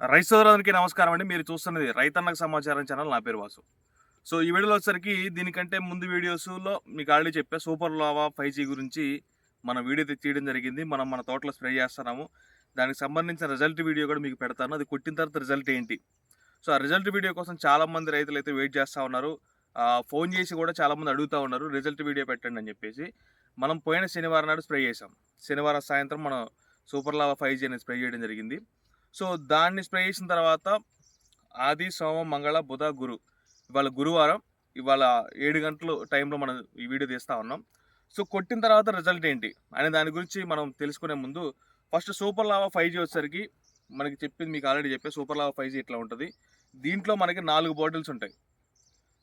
రైతు సోదరులందరికీ నమస్కారం అండి. మీరు చూస్తున్నది రైతన్నకు సమాచారం ఛానల్. నా పేరు వాసు. సో ఈ వీడియోలో వచ్చేసరికి దీనికంటే ముందు వీడియోస్లో మీకు ఆల్రెడీ చెప్పే సూపర్ లావా ఫైవ్ జీ గురించి మన వీడియో తీయడం జరిగింది. మనం మన తోటలో స్ప్రే చేస్తున్నాము. దానికి సంబంధించిన రిజల్ట్ వీడియో కూడా మీకు పెడతాను. అది కొట్టిన తర్వాత రిజల్ట్ ఏంటి? సో ఆ రిజల్ట్ వీడియో కోసం చాలామంది రైతులు అయితే వెయిట్ చేస్తూ ఉన్నారు. ఫోన్ చేసి కూడా చాలామంది అడుగుతూ ఉన్నారు. రిజల్ట్ వీడియో పెట్టండి అని చెప్పేసి. మనం పోయిన శనివారం నాడు స్ప్రే చేసాం శనివారం సాయంత్రం మనం సూపర్ లావా ఫైవ్ జీ అనేది స్ప్రే చేయడం జరిగింది. సో దాన్ని స్ప్రే చేసిన తర్వాత ఆది సోమ మంగళ బుధ గురు ఇవాళ గురువారం ఇవాళ ఏడు గంటల టైంలో మనం ఈ వీడియో తీస్తూ ఉన్నాం. సో కొట్టిన తర్వాత రిజల్ట్ ఏంటి అనే దాని గురించి మనం తెలుసుకునే ముందు first super lava five G వచ్చేసరికి మనకి చెప్పింది మీకు ఆల్రెడీ చెప్పే సూపర్ లావా ఫైవ్ జీ ఇట్లా ఉంటుంది? దీంట్లో మనకి నాలుగు బాటిల్స్ ఉంటాయి.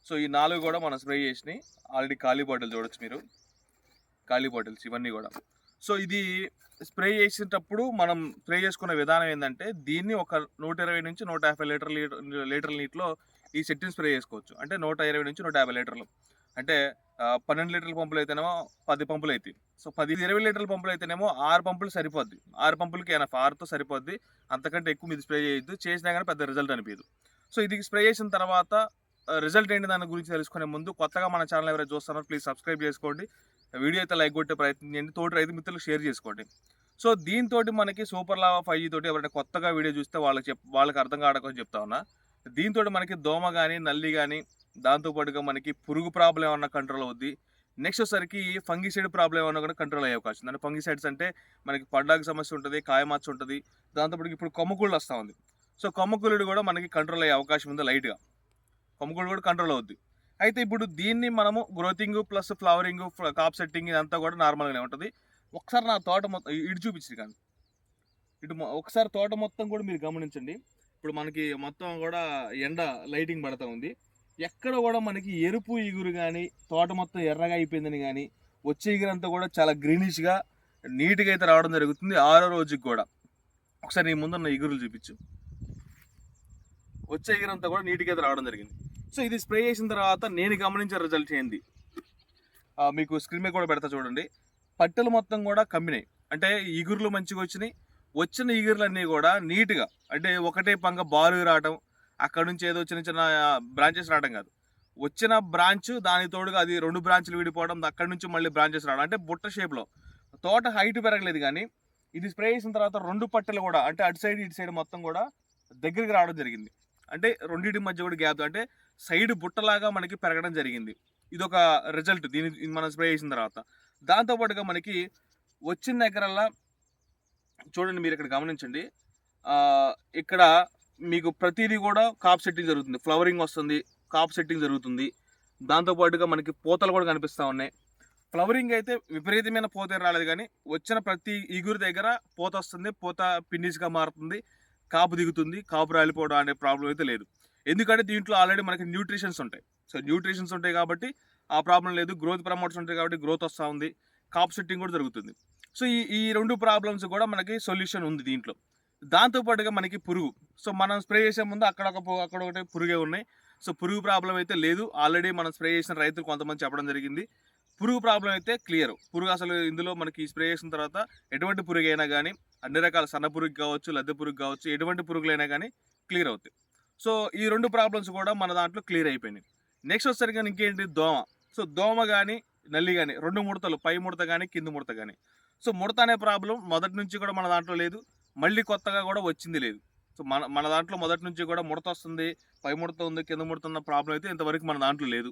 సో ఈ నాలుగు కూడా మనం స్ప్రే చేసినాయి. ఆల్రెడీ ఖాళీ బాటిల్ చూడొచ్చు మీరు. ఖాళీ బాటిల్స్ ఇవన్నీ కూడా. సో ఇది స్ప్రే చేసేటప్పుడు మనం స్ప్రే చేసుకునే విధానం ఏంటంటే దీన్ని ఒక నూట ఇరవై నుంచి నూట యాభై లీటర్ లీటర్ నీటిలో ఈ సెట్టిని స్ప్రే చేసుకోవచ్చు. అంటే నూట ఇరవై నుంచి నూట యాభై లీటర్లు. అంటే పన్నెండు లీటర్ల పంపులు అయితేనేమో పది పంపులు అవుతాయి సో పది ఇరవై లీటర్ల పంపులు అయితేనేమో ఆరు పంపులు సరిపోద్ది. ఆరు పంపులకి ఎనఫ్ ఆరుతో సరిపోద్ది. అంతకంటే ఎక్కువ మీద స్ప్రే చేయొద్దు. చేసినా కానీ పెద్ద రిజల్ట్ అనిపించదు సో ఇది స్ప్రే చేసిన తర్వాత రిజల్ట్ ఏంటి దాని గురించి తెలుసుకునే ముందు కొత్తగా మన ఛానల్ ఎవరైనా చూస్తున్నారో ప్లీజ్ సబ్స్క్రైబ్ చేసుకోండి. వీడియో అయితే లైక్ కొట్టే ప్రయత్నం చేయండి. తోటి రైతు మిత్రులకు షేర్ చేసుకోండి. సో దీంతో మనకి సూపర్ లావా ఫైవ్ జీ తోటి ఎవరైనా కొత్తగా వీడియో చూస్తే వాళ్ళకి చెప్ వాళ్ళకి అర్థం కావడం చెప్తా ఉన్నా. దీంతో మనకి దోమ కానీ నల్లి కానీ దాంతోపాటుగా మనకి పురుగు ప్రాబ్లం ఏమన్నా కంట్రోల్ అవుద్ది. నెక్స్ట్ వచ్చేసరికి ఫంగిసైడ్ ప్రాబ్లం ఏమన్నా కూడా కంట్రోల్ అయ్యే అవకాశం ఉంది. ఫంగిసైడ్స్ అంటే మనకి పడ్డాకి సమస్య ఉంటుంది కాయమచ్చ ఉంటుంది. దాంతోపాటు ఇప్పుడు కొమ్మకూళ్ళు వస్తూ ఉంది. సో కొమ్మకూలుడు కూడా మనకి కంట్రోల్ అయ్యే అవకాశం ఉంది లైట్గా. కొమ్మకూడు కూడా కంట్రోల్ అవుద్ది. అయితే ఇప్పుడు దీన్ని మనము గ్రోతింగ్ ప్లస్ ఫ్లవరింగ్ కాప్ సెట్టింగ్ ఇదంతా కూడా నార్మల్గానే ఉంటుంది. ఒకసారి నా తోట మొత్తం ఇటు చూపించింది కానీ ఇటు ఒకసారి తోట మొత్తం కూడా మీరు గమనించండి. ఇప్పుడు మనకి మొత్తం కూడా ఎండ లైటింగ్ పడతా ఉంది. ఎక్కడ కూడా మనకి ఎరుపు ఇగురు కానీ తోట మొత్తం ఎర్రగా అయిపోయిందని కానీ వచ్చే ఇగురంతా కూడా చాలా గ్రీనిష్గా నీట్గా అయితే రావడం జరుగుతుంది ఆరో రోజుకి కూడా. ఒకసారి నీ ముందున్న ఇగురులు చూపించు. వచ్చే ఇగురంతా కూడా నీట్గా అయితే రావడం జరిగింది. సో ఇది స్ప్రే చేసిన తర్వాత నేను గమనించిన రిజల్ట్ ఏంది? మీకు స్క్రీన్ మీద కూడా పెడతా చూడండి. పట్టెలు మొత్తం కూడా కమ్మినాయి. అంటే ఈగురులు మంచిగా వచ్చినాయి. వచ్చిన ఈగురులన్నీ కూడా నీట్గా అంటే ఒకటే పంగ బారు రావడం అక్కడ నుంచి ఏదో చిన్న చిన్న బ్రాంచెస్ రావడం కాదు. వచ్చిన బ్రాంచ్ దాని తోడుగా అది రెండు బ్రాంచ్లు విడిపోవడం అక్కడ నుంచి మళ్ళీ బ్రాంచెస్ రావడం అంటే బుట్ట షేప్లో తోట హైట్ పెరగలేదు కానీ ఇది స్ప్రే చేసిన తర్వాత రెండు పట్టెలు కూడా అంటే అటు సైడ్ ఇటు సైడ్ మొత్తం కూడా దగ్గరికి రావడం జరిగింది. అంటే రెండింటి మధ్య కూడా గ్యాప్ అంటే సైడ్ బుట్టలాగా మనకి పెరగడం జరిగింది. ఇది ఒక రిజల్ట్ దీని ఇది మనం స్ప్రే చేసిన తర్వాత. దాంతోపాటుగా మనకి వచ్చిన దగ్గరల్లా చూడండి మీరు ఇక్కడ గమనించండి. ఇక్కడ మీకు ప్రతిదీ కూడా కాప్ సెట్టింగ్ జరుగుతుంది. ఫ్లవరింగ్ వస్తుంది కాప్ సెట్టింగ్ జరుగుతుంది. దాంతోపాటుగా మనకి పూతలు కూడా కనిపిస్తూ ఉన్నాయి. ఫ్లవరింగ్ అయితే విపరీతమైన పూత రాలేదు కానీ వచ్చిన ప్రతి ఇగురు దగ్గర పూత వస్తుంది పూత పిండిస్గా మారుతుంది కాపు దిగుతుంది కాపు రాలిపోవడం అనే ప్రాబ్లం అయితే లేదు. ఎందుకంటే దీంట్లో ఆల్రెడీ మనకి న్యూట్రిషన్స్ ఉంటాయి. సో న్యూట్రిషన్స్ ఉంటాయి కాబట్టి ఆ ప్రాబ్లం లేదు. గ్రోత్ ప్రమోట్స్ ఉంటాయి కాబట్టి గ్రోత్ వస్తూ ఉంది. కాప్ సెట్టింగ్ కూడా జరుగుతుంది. సో ఈ ఈ రెండు ప్రాబ్లమ్స్ కూడా మనకి సొల్యూషన్ ఉంది దీంట్లో. దాంతోపాటుగా మనకి పురుగు. సో మనం స్ప్రే చేసే ముందు అక్కడ ఒక అక్కడ ఒకటి పురుగే ఉన్నాయి. సో పురుగు ప్రాబ్లం అయితే లేదు. ఆల్రెడీ మనం స్ప్రే చేసిన రైతులు కొంతమంది చెప్పడం జరిగింది. పురుగు ప్రాబ్లం అయితే క్లియర్. పురుగు అసలు ఇందులో మనకి స్ప్రే చేసిన తర్వాత ఎటువంటి పురుగు అయినా కానీ అన్ని రకాల సన్న పురుగు కావచ్చు లద్దె పురుగు కావచ్చు ఎటువంటి పురుగులైనా కానీ క్లియర్ అవుతాయి. సో ఈ రెండు ప్రాబ్లమ్స్ కూడా మన దాంట్లో క్లియర్ అయిపోయినాయి. నెక్స్ట్ వచ్చేసరికి ఇంకేంటి? దోమ. సో దోమ కానీ నల్లి కానీ రెండు ముడతలు పై ముడత కానీ కింద ముడత కానీ సో ముడత అనే ప్రాబ్లం మొదటి నుంచి కూడా మన దాంట్లో లేదు. మళ్ళీ కొత్తగా కూడా వచ్చింది లేదు. సో మన మన దాంట్లో మొదటి నుంచి కూడా ముడత వస్తుంది పై ముడత ఉంది కింద ముడత ఉన్న ప్రాబ్లం అయితే ఇంతవరకు మన దాంట్లో లేదు.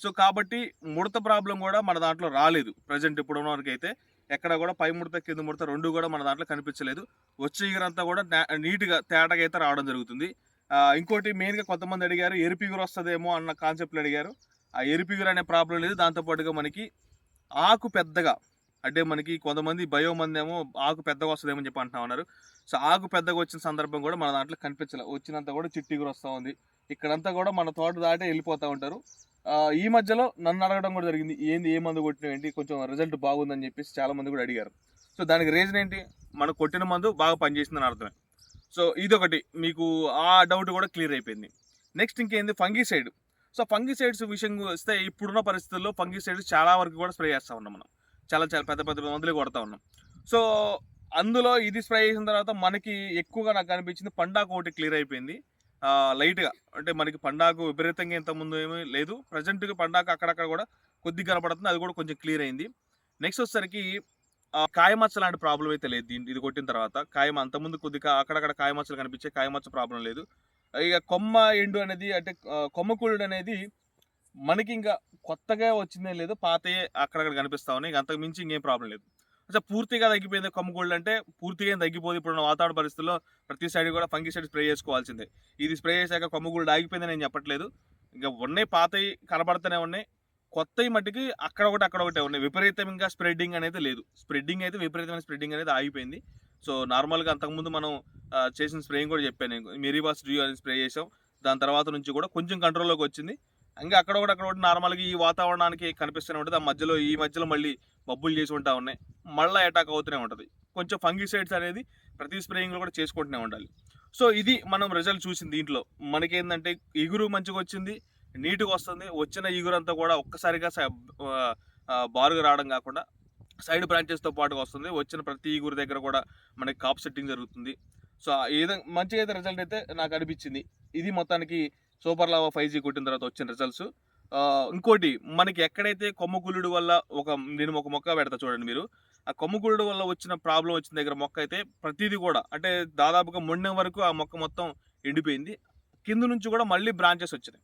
సో కాబట్టి ముడత ప్రాబ్లం కూడా మన దాంట్లో రాలేదు. ప్రజెంట్ ఇప్పుడు ఉన్న వరకు అయితే ఎక్కడ కూడా పై ముడత కింద ముడత రెండు కూడా మన దాంట్లో కనిపించలేదు. వచ్చే ఇగరంతా కూడా నీట్గా తేటగా అయితే రావడం జరుగుతుంది. ఇంకోటి మెయిన్గా కొంతమంది అడిగారు ఎరిపిగురు వస్తుందేమో అన్న కాన్సెప్ట్లు అడిగారు. ఆ ఎరిపిగురు అనే ప్రాబ్లం లేదు. దాంతోపాటుగా మనకి ఆకు పెద్దగా అంటే మనకి కొంతమంది భయో మంది ఏమో ఆకు పెద్దగా వస్తుందేమో అని చెప్పి అంటున్నా ఉన్నారు. సో ఆకు పెద్దగా వచ్చిన సందర్భం కూడా మన దాంట్లో కనిపించలే. వచ్చినంత కూడా చిట్టిగురు వస్తూ ఉంది. ఇక్కడంతా కూడా మన తోట దాటే వెళ్ళిపోతూ ఉంటారు. ఈ మధ్యలో నన్ను అడగడం కూడా జరిగింది. ఏంది ఏ మందు కొట్టిన ఏంటి? కొంచెం రిజల్ట్ బాగుందని చెప్పేసి చాలా మంది కూడా అడిగారు. సో దానికి రీజన్ ఏంటి? మనం కొట్టిన మందు బాగా పనిచేసిందని అర్థమే. సో ఇదొకటి. మీకు ఆ డౌట్ కూడా క్లియర్ అయిపోయింది. నెక్స్ట్ ఇంకేంది? ఫంగిసైడ్ సో ఫంగిసైడ్స్ విషయం వస్తే ఇప్పుడున్న పరిస్థితుల్లో ఫంగిసైడ్స్ చాలా వరకు కూడా స్ప్రే చేస్తూ ఉన్నాం మనం. చాలా చాలా పెద్ద పెద్ద మందులు కొడతా ఉన్నాం. సో అందులో ఇది స్ప్రే చేసిన తర్వాత మనకి ఎక్కువగా నాకు అనిపించింది పండాకు ఒకటి క్లియర్ అయిపోయింది. లైట్గా అంటే మనకి పండాకు విపరీతంగా ఇంతకుముందు ఏమీ లేదు. ప్రజెంట్గా పండాకు అక్కడక్కడ కూడా కొద్దిగా కనపడుతుంది. అది కూడా కొంచెం క్లియర్ అయింది. నెక్స్ట్ వచ్చేసరికి కాయమచ్చ లాంటి ప్రాబ్లం అయితే లేదు దీని ఇది కొట్టిన తర్వాత. కాయం అంతకుముందు కొద్దిగా అక్కడక్కడ కాయమచ్చలు కనిపించే కాయమచ్చ ప్రాబ్లం లేదు. ఇక కొమ్మ ఎండు అనేది అంటే కొమ్మ కుళ్ళు అనేది మనకి ఇంకా కొత్తగా వచ్చిందే లేదు పాతయే అక్కడక్కడ కనిపిస్తా ఉన్నాయి. ఇక అంతకు మించి ఇంకేం ప్రాబ్లం లేదు. అసలు పూర్తిగా తగ్గిపోయింది కొమ్మగూళ్ళు అంటే పూర్తిగా ఏం తగ్గిపోదు. ఇప్పుడున్న వాతావరణ పరిస్థితుల్లో ప్రతి సైడ్ కూడా ఫంగిసైడ్ స్ప్రే చేసుకోవాల్సిందే. ఇది స్ప్రే చేశాక కొమ్మగూళ్ళు ఆగిపోయిందని నేను చెప్పట్లేదు. ఇంకా ఉన్నాయి పాతవి కనబడుతూనే ఉన్నాయి. కొత్తవి మట్టుకి అక్కడ ఒకటి అక్కడ ఒకటే ఉన్నాయి. విపరీతంగా స్ప్రెడ్డింగ్ అనేది లేదు. స్ప్రెడ్డింగ్ అయితే విపరీతమైన స్ప్రెడ్డింగ్ అనేది ఆగిపోయింది. సో నార్మల్గా అంతకుముందు మనం చేసిన స్ప్రేయింగ్ కూడా చెప్పాను నేను. మెరీబాస్ డ్యూ అని స్ప్రే చేసాం దాని తర్వాత నుంచి కూడా కొంచెం కంట్రోల్లోకి వచ్చింది. ఇంకా అక్కడ ఒకటి అక్కడ ఒకటి నార్మల్గా ఈ వాతావరణానికి కనిపిస్తూనే ఉంటుంది. ఆ మధ్యలో ఈ మధ్యలో మళ్ళీ మబ్బులు చేసి ఉంటా ఉన్నాయి. మళ్ళీ అటాక్ అవుతూనే ఉంటుంది. కొంచెం ఫంగిసైడ్స్ అనేది ప్రతి స్ప్రేయింగ్లో కూడా చేసుకుంటూనే ఉండాలి. సో ఇది మనం రిజల్ట్ చూసింది దీంట్లో. మనకేంటంటే ఇగురు మంచిగా వచ్చింది. నీట్గా వస్తుంది వచ్చిన ఈగురంతా కూడా ఒక్కసారిగా బారుగా రావడం కాకుండా సైడ్ బ్రాంచెస్తో పాటుగా వస్తుంది. వచ్చిన ప్రతి ఈగురు దగ్గర కూడా మనకి కాప్ సెట్టింగ్ జరుగుతుంది. సో ఏదో మంచిగా అయితే రిజల్ట్ అయితే నాకు అనిపించింది. ఇది మొత్తానికి సూపర్ లావా ఫైవ్ జీ కొట్టిన తర్వాత వచ్చిన రిజల్ట్స్. ఇంకోటి మనకి ఎక్కడైతే కొమ్మ వల్ల ఒక నేను ఒక మొక్క పెడతా చూడండి మీరు. ఆ కొమ్మ వల్ల వచ్చిన ప్రాబ్లం వచ్చిన దగ్గర మొక్క అయితే ప్రతిదీ కూడా అంటే దాదాపుగా మొండెం వరకు ఆ మొక్క మొత్తం ఎండిపోయింది. కింద నుంచి కూడా మళ్ళీ బ్రాంచెస్ వచ్చినాయి.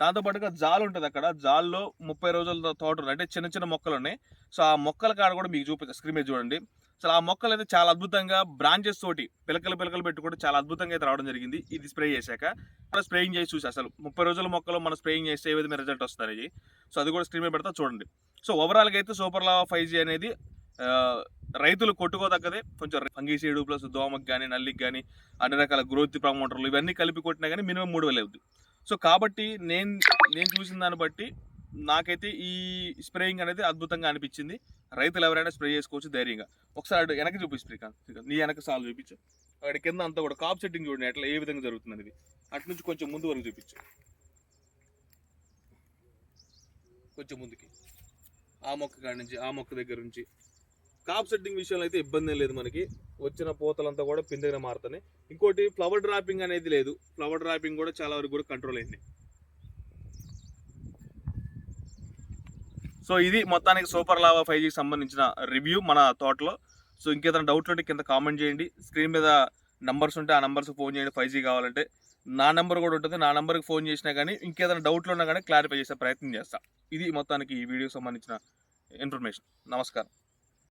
దాంతోపాటుగా జాల్ ఉంటుంది అక్కడ. జాల్లో ముప్పై రోజుల తోట అంటే చిన్న చిన్న మొక్కలు ఉన్నాయి సో ఆ మొక్కల కాడ కూడా మీకు చూపిస్తాను స్క్రీన్ మీద చూడండి. సో ఆ మొక్కలు అయితే చాలా అద్భుతంగా బ్రాంచెస్ తోటి పిలకలు పిలకలు పెట్టుకుంటే చాలా అద్భుతంగా అయితే రావడం జరిగింది. ఇది స్ప్రే చేశాక కూడా స్ప్రేయింగ్ చేసి చూసి అసలు ముప్పై రోజుల మొక్కలు మనం స్ప్రేయింగ్ చేస్తే ఏ విధమైన రిజల్ట్ వస్తుంది సో అది కూడా స్క్రీన్ మీద పెడతా చూడండి. సో ఓవరాల్గా అయితే సూపర్ లావా ఫైవ్ జీ అనేది రైతులు కొట్టుకోదగ్గదే. కొంచెం ఫంగీసీడు ప్లస్ దోమకు కానీ నల్లికి కానీ అన్ని రకాల గ్రోత్ ప్రమోటర్లు ఇవన్నీ కలిపి కొట్టినా కానీ మినిమం మూడు వేలు అవుతుంది సో కాబట్టి నేను నేను చూసిన దాన్ని బట్టి నాకైతే ఈ స్ప్రేయింగ్ అనేది అద్భుతంగా అనిపించింది. రైతులు ఎవరైనా స్ప్రే చేసుకోవచ్చు ధైర్యంగా. ఒకసారి అటు వెనక చూపి శ్రీకాంత్. నీ వెనక సాల్వ్ చూపించు. అక్కడ కింద అంతా కూడా కాప్ సెట్టింగ్ చూడండి అట్లా ఏ విధంగా జరుగుతుంది అనేది. అటు నుంచి కొంచెం ముందు వరకు చూపించు. కొంచెం ముందుకి. ఆ మొక్క కాడి నుంచి ఆ మొక్క దగ్గర నుంచి. కాప్ సెట్టింగ్ విషయంలో అయితే ఇబ్బంది లేదు మనకి. వచ్చిన పూతలంతా కూడా పిందెగా మారుతున్నాయి. ఇంకోటి ఫ్లవర్ డ్రాపింగ్ అనేది లేదు. ఫ్లవర్ డ్రాపింగ్ కూడా చాలా వరకు కూడా కంట్రోల్ అయింది. సో ఇది మొత్తానికి సూపర్ లావా ఫైవ్ జీకి సంబంధించిన రివ్యూ మన తోటలో. సో ఇంకేదైనా డౌట్లు ఉంటే కింద కామెంట్ చేయండి. స్క్రీన్ మీద నంబర్స్ ఉంటే ఆ నంబర్స్ ఫోన్ చేయండి. ఫైవ్ జీ కావాలంటే నా నెంబర్ కూడా ఉంటుంది. నా నెంబర్కి ఫోన్ చేసినా కానీ ఇంకేదైనా డౌట్లు ఉన్నా కానీ క్లారిఫై చేసే ప్రయత్నం చేస్తాను ఇది మొత్తానికి ఈ వీడియోకి సంబంధించిన ఇన్ఫర్మేషన్ నమస్కారం.